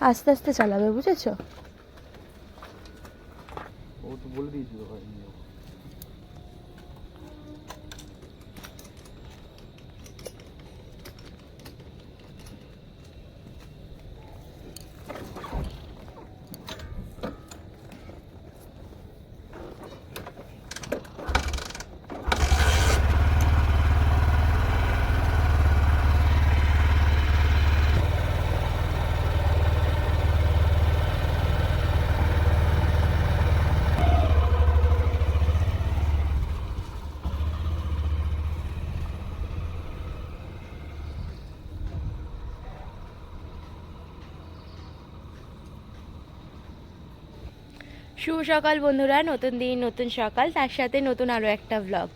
আস্তে আস্তে চালাবে বুঝেছ? ও তো বলে দিয়েছিল ভাই। শুভ সকাল বন্ধুরা, নতুন দিন, নতুন সকাল, তার সাথে নতুন আরও একটা ব্লগ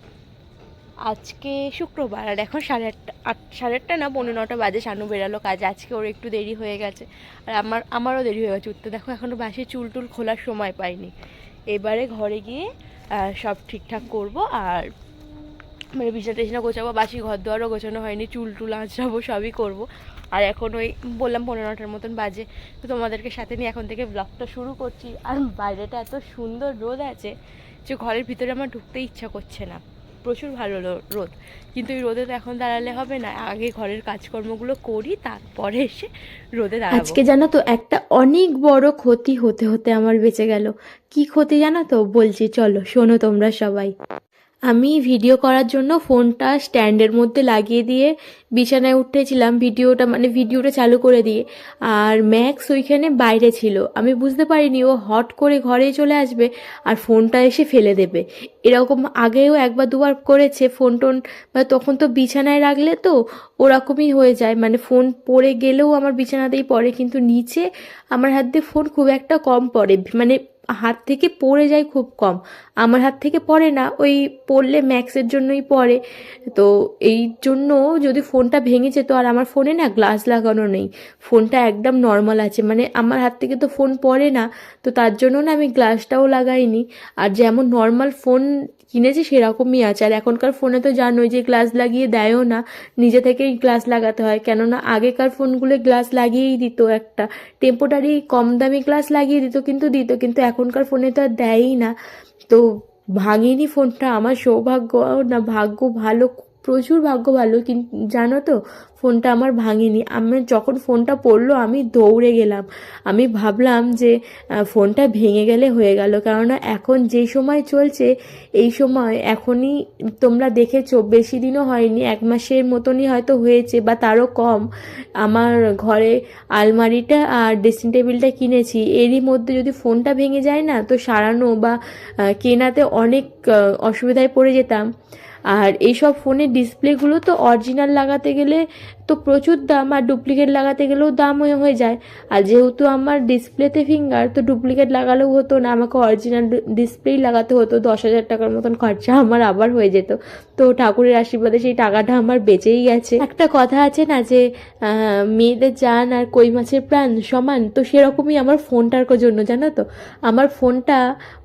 আজকে শুক্রবার, আর এখন সাড়ে আটটা, আট, সাড়ে আটটা না পনেরো নটা বাজে, শানু বেরালো কাজ, আজকে ওর একটু দেরি হয়ে গেছে। আর আমার, আমারও দেরি হয়ে গেছে, উঠতে দেখো এখনও বাসে চুল টুল খোলার সময় পাইনি। এবারে ঘরে গিয়ে সব ঠিকঠাক করব, আর মানে বিছানা টিছনা গোছাবো, বাসি ঘর দুয়ারও গোছানো হয়নি, চুল টুল আঁচড়াবো, সবই করব। আর এখন ওই বললাম পনেরো নটার মতন বাজে, তো তোমাদেরকে সাথে নিয়ে এখন থেকে ব্লগটা শুরু করছি। আর বাইরেটা এত সুন্দর রোদ আছে যে ঘরের ভিতরে আমার ঢুকতে ইচ্ছা করছে না। প্রচুর ভালো রোদ। কিন্তু এই রোদে তো এখন দাঁড়ালে হবে না। আগে ঘরের কাজকর্মগুলো করি, তারপরে এসে রোদে দাঁড়াবো। আজকে জানো তো, একটা অনেক বড় ক্ষতি হতে হতে আমার বেঁচে গেল। কি ক্ষতি জানো তো? বলছি, চলো, শোনো তোমরা সবাই। আমি ভিডিও করার জন্য ফোনটা স্ট্যান্ডের মধ্যে লাগিয়ে দিয়ে বিছানায় উঠেছিলাম ভিডিওটা মানে ভিডিওটা চালু করে দিয়ে। আর ম্যাক্স ওইখানে বাইরে ছিল। আমি বুঝতে পারিনি, ও হট করে ঘরে চলে আসবে আর ফোনটা এসে ফেলে দেবে। এরকম আগেও একবার দুবার করেছে ফোন টোন বা তখন তো বিছানায় রাখলে তো ওরকমই হয়ে যায়। মানে ফোন পড়ে গেলেও আমার বিছানাতেই পড়ে, কিন্তু নিচে আমার হাত দিয়ে ফোন খুব একটা কম পড়ে। মানে হাত থেকে পড়ে যায় খুব কম। আমার হাত থেকে পড়ে না, ওই পড়লে ম্যাক্সের জন্যই পড়ে। তো এই জন্য যদি ফোনটা ভেঙে যেত আর আমার ফোনে না গ্লাস লাগানো নেই। ফোনটা একদম নর্মাল আছে। মানে আমার হাত থেকে তো ফোন পড়ে না, তো তার জন্য না আমি গ্লাসটাও লাগাইনি। আর যেমন নর্মাল ফোন কিনেছি সেরকমই আছে। আর এখনকার ফোনে তো জানোই যে গ্লাস লাগিয়ে দেয়ও না, নিজে থেকেই গ্লাস লাগাতে হয়। কেননা আগেকার ফোনগুলো গ্লাস লাগিয়েই দিত একটা। টেম্পোটারি কম দামি গ্লাস লাগিয়ে দিত কিন্তু দিত, কিন্তু এখনকার ফোনে তো আর দেয়ই না। তো ভাঙিনি ফোনটা, আমার সৌভাগ্য, না, ভাগ্য ভালো প্রচুর ভাগ্য ভালো কিন্তু জানো তো, ফোনটা আমার ভাঙিনি। আমি যখন ফোনটা পড়ল, আমি দৌড়ে গেলাম। আমি ভাবলাম যে ফোনটা ভেঙে গেলে হয়ে গেল। কেননা এখন যেই সময় চলছে, এই সময় এখনই তোমরা দেখেছ, বেশি দিনও হয়নি, এক মাসের মতনই হয়তো হয়েছে, বা তারও কম। আমার ঘরে আলমারিটা আর ড্রেসিং টেবিলটা কিনেছি। এরই মধ্যে যদি ফোনটা ভেঙে যায় না, তো সারানো বা কেনাতে অনেক অসুবিধায় পড়ে যেতাম। আর এইসব ফোনের ডিসপ্লেগুলো তো অরিজিনাল লাগাতে গেলে তো প্রচুর দাম আর ডুপ্লিকেট লাগাতে গেলেও দাম হয়ে যায়। আর যেহেতু আমার ডিসপ্লেতে ফিঙ্গার তো ডুপ্লিকেট লাগালেও হতো না, আমাকে অরিজিনাল ডিসপ্লেই লাগাতে হতো। দশ হাজার টাকার মতন খরচা আমার আবার হয়ে যেত। তো ঠাকুরের আশীর্বাদে সেই টাকাটা আমার বেঁচেই গেছে। একটা কথা আছে না যে মেয়েদের জান আর কই মাছের প্রাণ সমান? তো সেরকমই আমার ফোনটার জন্য, জানো তো? আমার ফোনটা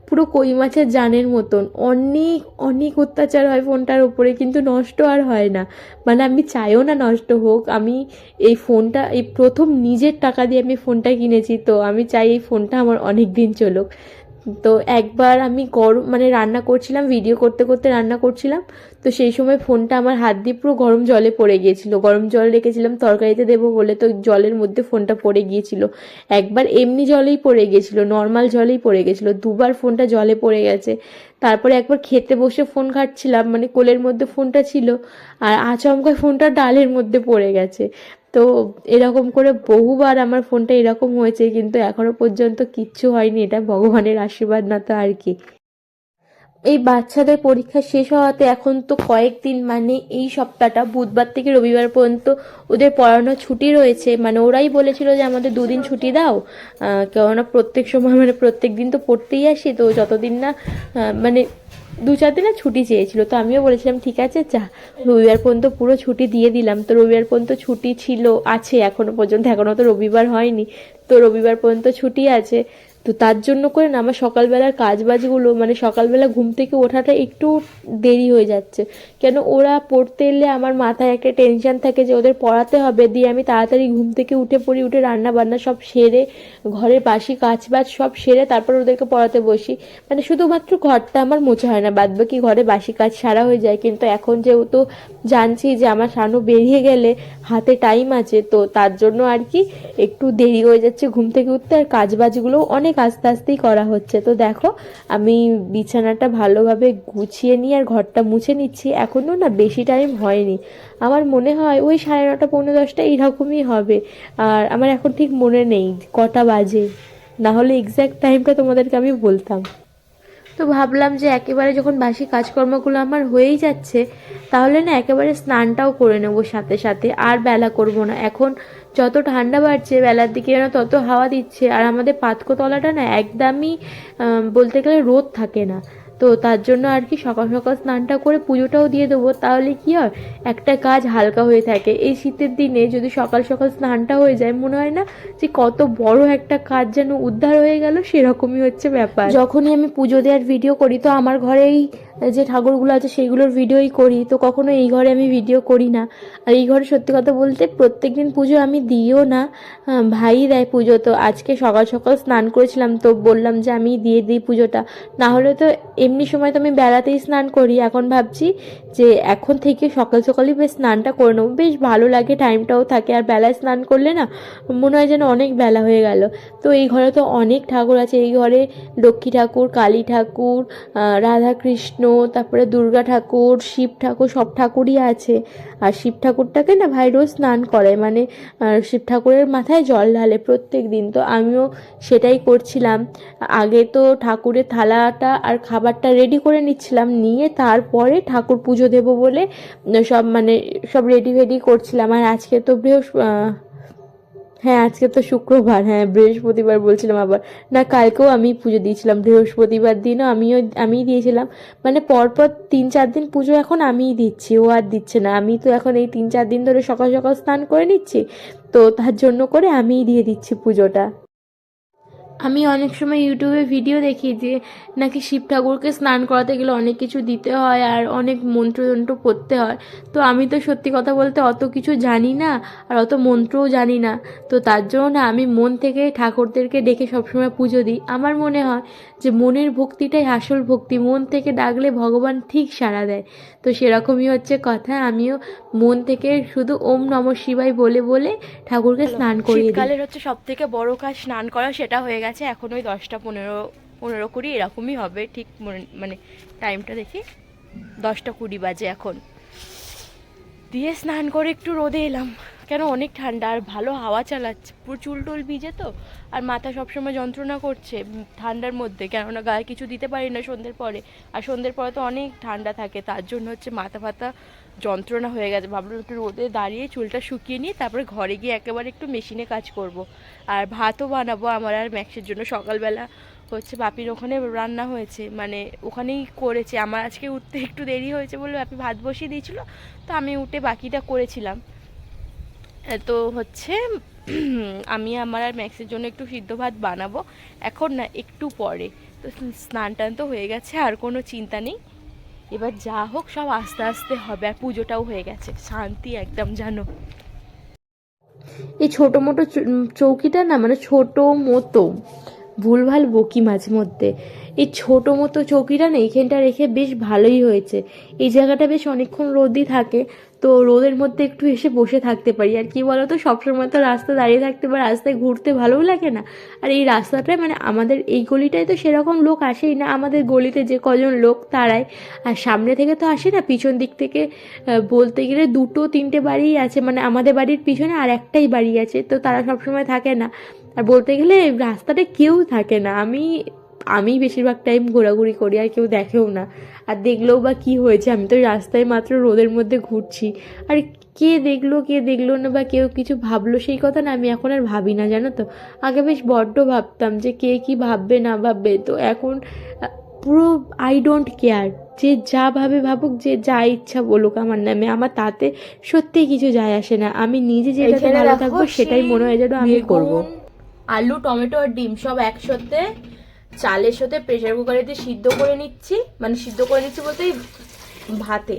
পুরো কই মাছের জানের মতন। অনেক অনেক অত্যাচার হয় ফোনটার ওপরে কিন্তু নষ্ট আর হয় না। মানে আমি চাইও না নষ্ট হোক। আমি এই ফোনটা, এই প্রথম নিজের টাকা দিয়ে আমি ফোনটা কিনেছি, তো আমি চাই এই ফোনটা আমার অনেক দিন চলুক। তো একবার আমি গরম মানে রান্না করছিলাম ভিডিও করতে করতে রান্না করছিলাম, তো সেই সময় ফোনটা আমার হাত দিয়ে পুরো গরম জলে পড়ে গিয়েছিল। গরম জল রেখেছিলাম, তরকারিতে দেবো বলে তো জলের মধ্যে ফোনটা পড়ে গিয়েছিল। একবার এমনি জলেই পড়ে গিয়েছিল নর্মাল জলেই পড়ে গেছিল দুবার ফোনটা জলে পড়ে গেছে। তারপরে একবার খেতে বসে ফোন ঘাটছিলাম মানে কোলের মধ্যে ফোনটা ছিল, আর আচমকায় ফোনটা ডালের মধ্যে পড়ে গেছে। তো এরকম করে বহুবার আমার ফোনটা এরকম হয়েছে, কিন্তু এখনও পর্যন্ত কিচ্ছু হয়নি। এটা ভগবানের আশীর্বাদ না তো আর কি। এই বাচ্চাদের পরীক্ষা শেষ হওয়াতে এখন তো কয়েকদিন মানে এই সপ্তাহটা, বুধবার থেকে রবিবার পর্যন্ত ওদের পড়ানো ছুটি রয়েছে। মানে ওরাই বলেছিল যে আমাদের দুদিন ছুটি দাও। কেননা প্রত্যেক সময় মানে প্রত্যেক দিন তো পড়তেই আসি, তো যতদিন না মানে দু চার দিনের ছুটি চেয়েছিল, তো আমিও বলেছিলাম, ঠিক আছে চা রবিবার পর্যন্ত পুরো ছুটি দিয়ে দিলাম। তো রবিবার পর্যন্ত ছুটি ছিল, আছে এখনও পর্যন্ত এখনও তো রবিবার হয়নি। তো রবিবার পর্যন্ত ছুটি আছে। তো তার জন্য করে না, আমার সকালবেলার কাজ বাজগুলো মানে সকালবেলা ঘুম থেকে ওঠাটা একটু দেরি হয়ে যাচ্ছে। কেন ওরা পড়তে এলে আমার মাথায় একটা টেনশন থাকে যে ওদের পড়াতে হবে, দিয়ে আমি তাড়াতাড়ি ঘুম থেকে উঠে পড়ি, উঠে রান্না বান্না সব সেরে, ঘরের বাসি কাজ বাজ সব সেরে তারপর ওদেরকে পড়াতে বসি। মানে শুধুমাত্র ঘরটা আমার মোছা হয় না বাদ বাকি ঘরে বাসি কাজ সারা হয়ে যায়। কিন্তু এখন যেহেতু জানছি যে আমার সানু বেরিয়ে গেলে হাতে টাইম আছে, তো তার জন্য আর কি একটু দেরি হয়ে যাচ্ছে ঘুম থেকে উঠতে। আর কাজ বাজগুলোও অনেক আস্তে আস্তেই করা হচ্ছে। তো দেখো, আমি বিছানাটা ভালোভাবে গুছিয়ে নিয়ে আর ঘরটা মুছে নিচ্ছি। এখনও না বেশি টাইম হয়নি। আমার মনে হয় ওই সাড়ে নটা, পৌনে দশটা এইরকমই হবে। আর আমার এখন ঠিক মনে নেই, কটা বাজে। না হলে এক্স্যাক্ট টাইমটা তোমাদেরকে আমি বলতাম। তো ভাবলাম যে একেবারে যখন বাসি কাজকর্মগুলো আমার হয়েই যাচ্ছে, তাহলে না একেবারে স্নানটাও করে নেব সাথে সাথে। আর বেলা করব না। এখন যত ঠান্ডা বাড়ছে, বেলার দিকে যেন তত হাওয়া দিচ্ছে, আর আমাদের পাতকোতলাটা না একদমই বলতে গেলে রোদ থাকে না। তো তার জন্য আর কি সকাল সকাল স্নানটা করে পুজোটাও দিয়ে দেবো, তাহলে কি হয়? একটা কাজ হালকা হয়ে থাকে। এই শীতের দিনে যদি সকাল সকাল স্নানটা হয়ে যায়, মনে হয় না যে কত বড় একটা কাজ যেন উদ্ধার হয়ে গেল, সেরকমই হচ্ছে ব্যাপার। যখনই আমি পুজো দেওয়ার ভিডিও করি, তো আমার ঘরেই যে ঠাকুরগুলো আছে সেইগুলোর ভিডিওই করি। তো কখনো এই ঘরে আমি ভিডিও করি না। আর এই ঘরে সত্যি কথা বলতে প্রত্যেক দিন পুজো আমি দিও না। ভাই দেয় পুজো। তো আজকে সকাল সকাল স্নান করেছিলাম তো বললাম যে আমি দিয়ে দিই পুজোটা। না হলে তো এমনি সময় তো আমি বেড়াতেই স্নান করি। এখন ভাবছি যে এখন থেকে সকাল সকালই বেশ স্নানটা করে নেব। বেশ ভালো লাগে টাইমটাও থাকে। আর বেলায় স্নান করলে না মনে হয় যেন অনেক বেলা হয়ে গেল। তো এই ঘরে তো অনেক ঠাকুর আছে। এই ঘরে লক্ষ্মী ঠাকুর কালী ঠাকুর আহ, রাধা কৃষ্ণ তারপরে দুর্গা ঠাকুর, শিব ঠাকুর, সব ঠাকুরই আছে। আর শিব ঠাকুরটাকে না ভাই রোজ স্নান করে মানে শিব ঠাকুরের মাথায় জল ঢালে প্রত্যেক দিন। তো আমিও সেটাই করছিলাম। আগে তো ঠাকুরের থালাটা আর খাবারটা রেডি করে নিচ্ছিলাম, নিয়ে তারপরে ঠাকুর পুজো দেবো বলে সব মানে সব রেডি ফেডি করছিলাম। আর আজকে তো বৃহস্প হ্যাঁ আজকে তো শুক্রবার হ্যাঁ বৃহস্পতিবার বলছিলাম আবার। না, কালকেও আমি পুজো দিয়েছিলাম, বৃহস্পতিবার দিনও আমিও, আমিই দিয়েছিলাম। মানে পরপর তিন চার দিন পুজো এখন আমিই দিচ্ছি, ও আর দিচ্ছে না। আমি তো এখন এই তিন চার দিন ধরে সকাল সকাল স্নান করে নিচ্ছি, তো তার জন্য করে আমিই দিয়ে দিচ্ছি পুজোটা। আমি অনেক সময় ইউটিউবে ভিডিও দেখি যে নাকি শিব ঠাকুরকে স্নান করাতে গেলে অনেক কিছু দিতে হয় আর অনেক মন্ত্রতন্ত্র পড়তে হয়। তো আমি তো সত্যি কথা বলতে অত কিছু জানি না আর অত মন্ত্রও জানি না। তো তার জন্য না আমি মন থেকে ঠাকুরদেরকে ডেকে সবসময় পুজো দিই। আমার মনে হয় যে মনের ভক্তিটাই আসল ভক্তি। মন থেকে ডাকলে ভগবান ঠিক সাড়া দেয়। তো সেরকমই হচ্ছে কথা। আমিও মন থেকে শুধু ওম নম শিবাই বলে বলে ঠাকুরকে স্নান করি শীতকালের হচ্ছে সব থেকে বড় কাজ স্নান করা সেটা হয়ে গেছে। এখন ওই দশটা পনেরো পনেরো কুড়ি এরকমই হবে, ঠিক মানে টাইমটা দেখি। দশটা কুড়ি বাজে এখন। দিয়ে স্নান করে একটু রোদে এলাম। কেন অনেক ঠান্ডা আর ভালো হাওয়া চালাচ্ছে? পুরো চুল টুল ভিজে তো, আর মাথা সবসময় যন্ত্রণা করছে ঠান্ডার মধ্যে। কেননা গায়ে কিছু দিতে পারি না সন্ধ্যের পরে। আর সন্ধ্যের পরে তো অনেক ঠান্ডা থাকে, তার জন্য হচ্ছে মাথা ফাতা যন্ত্রণা হয়ে গেছে। ভাবলাম একটু রোদে দাঁড়িয়ে চুলটা শুকিয়ে নিয়ে তারপরে ঘরে গিয়ে একেবারে একটু মেশিনে কাজ করব। আর ভাতও বানাবো আমার আর ম্যাক্সের জন্য। সকালবেলা হচ্ছে বাপির ওখানে রান্না হয়েছে মানে ওখানেই করেছে। আমার আজকে উঠতে একটু দেরি হয়েছে বলে বাপি ভাত বসিয়ে দিয়েছিলো, তো আমি উঠে বাকিটা করেছিলাম। তো হচ্ছে, আমি আমার আর ম্যাক্সের জন্য একটু সিদ্ধ ভাত বানাবো। এখন না, একটু পরে। তো স্নান টান তো হয়ে গেছে, আর কোনো চিন্তা নেই। এবার যা হোক, সব আস্তে আস্তে হবে, আর পুজোটাও হয়ে গেছে। শান্তি একদম জানো এই ছোটো মোটো চৌকিটা না মানে ছোটো মতো। ভুলভাল বকি মাঝে মধ্যে। এই ছোটো মতো চৌকিটা না এইখানটা রেখে বেশ ভালোই হয়েছে। এই জায়গাটা বেশ অনেকক্ষণ রোদই থাকে, তো রোদের মধ্যে একটু এসে বসে থাকতে পারি। আর কি বলতো, সবসময় তো রাস্তা দাঁড়িয়ে থাকতে বা রাস্তায় ঘুরতে ভালোও লাগে না। আর এই রাস্তাটায় মানে আমাদের এই গলিটায় তো সেরকম লোক আসেই না। আমাদের গলিতে যে কজন লোক তারাই আর সামনে থেকে তো আসে না, পিছন দিক থেকে বলতে গেলে দুটো তিনটে বাড়িই আছে। মানে আমাদের বাড়ির পিছনে আর একটাই বাড়ি আছে, তো তারা সবসময় থাকে না। আর বলতে গেলে রাস্তাটা কেউ থাকে না। আমি আমি বেশিরভাগ টাইম ঘোরাঘুরি করি আর কেউ দেখেও না। আর দেখলেও বা কি হয়েছে? আমি তো রাস্তায় মাত্র রোদের মধ্যে ঘুরছি। আর কে দেখল কে দেখল না বা কেউ কিছু ভাবলো সেই কথা না আমি এখন আর ভাবি না জানো তো? আগে বেশ বড্ড ভাবতাম যে কে কি ভাববে না ভাববে। তো এখন পুরো আই ডোন্ট কেয়ার যে যা ভাবে ভাবুক যে যা ইচ্ছা বলুক আমার নামে। আমার তাতে সত্যিই কিছু যায় আসে না। আমি নিজে যেটাতে ভালো থাকব সেটাই মনে হয় যেন আমি করব। আলু টমেটো আর ডিম সব একসাথে চালের সাথে প্রেশার কুকারে দিয়ে সিদ্ধ করে নিচ্ছি। মানে সিদ্ধ করে নিচ্ছি বলতে ভাতে।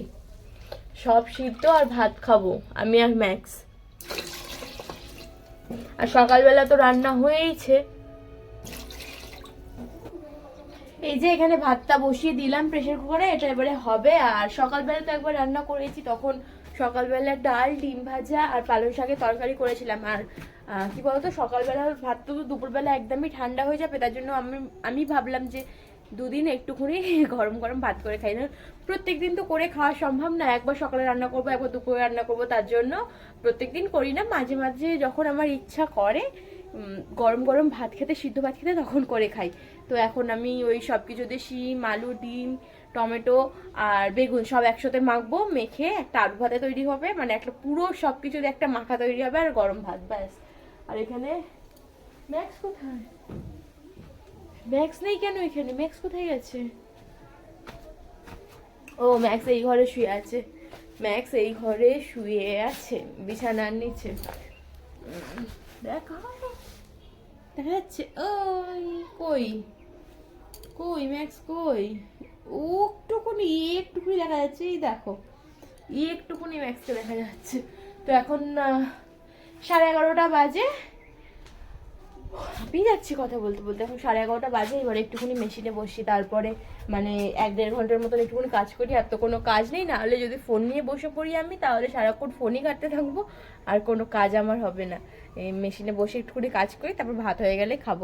সব সিদ্ধ আর ভাত খাব, আমি আর ম্যাক্স। আর সকালবেলা তো রান্না হয়েইছে। এই যে এখানে ভাতটা বসিয়ে দিলাম প্রেশার কুকারে এটা এবারে হবে। আর সকালবেলা তো একবার রান্না করেছি, তখন সকালবেলা ডাল, ডিম ভাজা আর পালং শাকের তরকারি করেছিলাম। আর কি বলতো, সকালবেলা ভাত তো দুপুরবেলা একদমই ঠান্ডা হয়ে যাবে, তার জন্য আমি আমি ভাবলাম যে দুদিন একটুখানি গরম গরম ভাত করে খাই। না প্রত্যেক দিন তো করে খাওয়া সম্ভব না, একবার সকালে রান্না করব, একবার দুপুরে রান্না করব, তার জন্য প্রত্যেক দিন করি না। মাঝে মাঝে যখন আমার ইচ্ছা করে গরম গরম ভাত খেতে, সিদ্ধ ভাত খেতে, তখন করে খাই। তো এখন আমি ওই সব কিছু দিয়ে শিম, আলু, ডিম টমেটো আর বেগুন সব একসাথে মাখবো, মেখে একটা আলু ভাতে তৈরি হবে মানে একটা পুরো সব কিছু একটা মাখা তৈরি হবে আর গরম ভাত, ব্যাস। আর এখানে ম্যাক্স কোথায়? ম্যাক্স নেই কেন এখানে? ম্যাক্স কোথায় গেছে? ও, ম্যাক্স এই ঘরে শুয়ে আছে। ম্যাক্স এই ঘরে শুয়ে আছে, বিছানার নিচে। দেখা দেখা যাচ্ছে। ওই, কই? কই, ম্যাক্স কই? একটুকুনি একটুকুনি দেখা যাচ্ছে, এই দেখো। একটুকুনি ম্যাক্সকে দেখা যাচ্ছে। তো এখন সাড়ে এগারোটা বাজে। হাঁপিয়ে যাচ্ছি কথা বলতে বলতে। এখন সাড়ে এগারোটা বাজে, এবার একটুখানি মেশিনে বসি। তারপরে মানে এক দেড় ঘণ্টার মতন একটুখানি কাজ করি। আর তো কোনো কাজ নেই। না হলে যদি ফোন নিয়ে বসে পড়ি আমি, তাহলে সারাক্ষণ ফোনই কাটতে থাকব। আর কোনো কাজ আমার হবে না। এই মেশিনে বসে একটুখানি কাজ করি, তারপর ভাত হয়ে গেলে খাব।